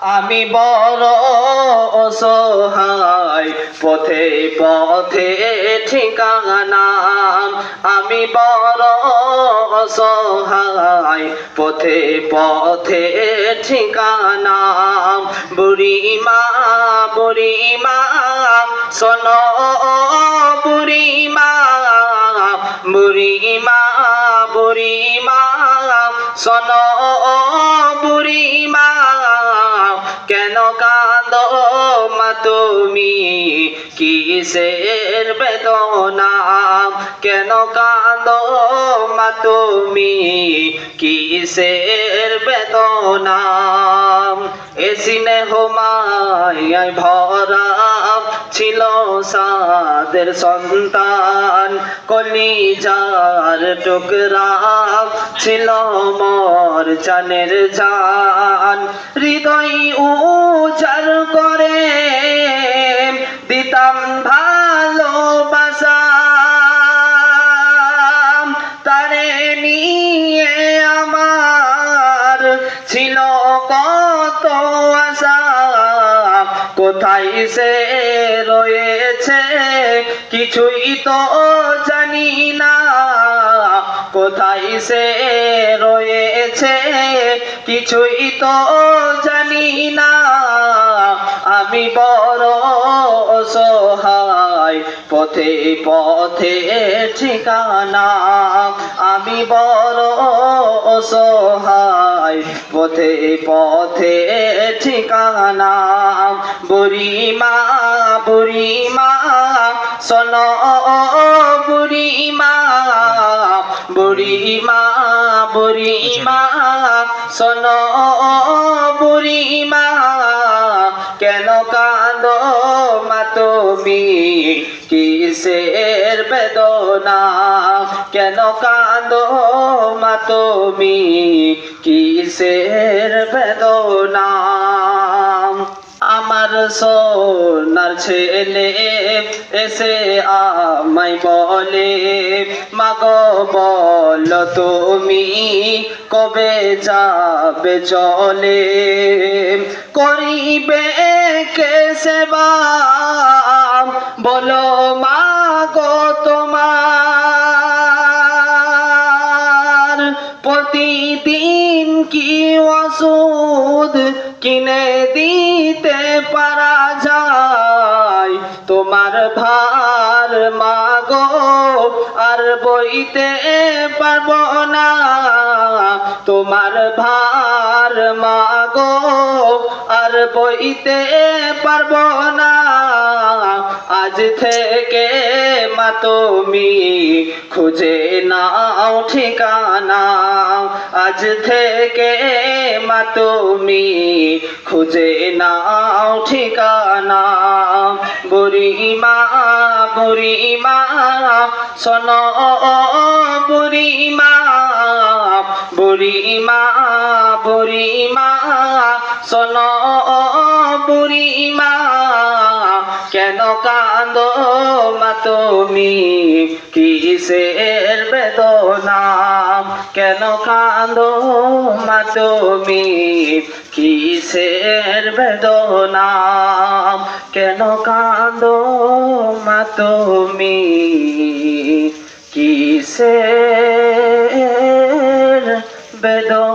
আমি বড় অসহায়, পথে পথে ঠিকানা। আমি বড় অসহায়, পথে পথে ঠিকানা। বুড়ি মা বুড়ি মা, শোনো বুড়ি মা। বুড়ি মা বুড়ি মা, শোনো তুমি কিসের বেদনা? কেন কাঁদো মা তুমি কিসের বেদনা? এসিনে হোমায় ভরা ছিল সাদের সন্তান। কলিজার টুকরা ছিল মর চানের জান। হৃদয় উজার করে দিতাম ভালোবাসা তারে নিয়ে আমার ছিল কত আশা। কোথায় সে রয়েছে কিছুই তো জানি না। কোথায় সে রয়েছে কিছুই তো জানি না। আমি বড় অসহায়, পথে পথে ঠিকানা। আমি বড় অসহায়, পথে পথে ঠিকানা। বুড়ি মা বুড়ি মা শোন বুড়ি মা বুড়ি মা বুড়ি মা শোন বুড়ি মা কেন কাঁদো তুমি কিসের বেদনা? কেন কাঁদো মা তুমি কিসের বেদনা? আমার সোনার ছেলে এসে আমায় বলে, মাগো, বল তুমি কবে যাবে চলে করিবে সেবা বলো, মাগো তোমার প্রতিদিন কি ওষুধ কিনে দিতে পারা যায়? তোমার ভার, মাগো, আর বইতে পারব না। তোমার ভার মাগো, আর বইতে পারব না। আজ থেকে মা তুমি খুঁজে নাও ঠিকানা। আজ থেকে মা তুমি খুঁজে নাও ঠিকানা। বুড়ি মা বুড়ি মা শোনো বুড়ি মা বুড়ি মা বুড়ি মা শোনো বুড়ি মা কেন কাঁদো মা তুমি? কিসের বেদনা? কেন কাঁদো মা তুমি? কিসের বেদনা? কেন কাঁদো মা তুমি? কিসের বেদনা?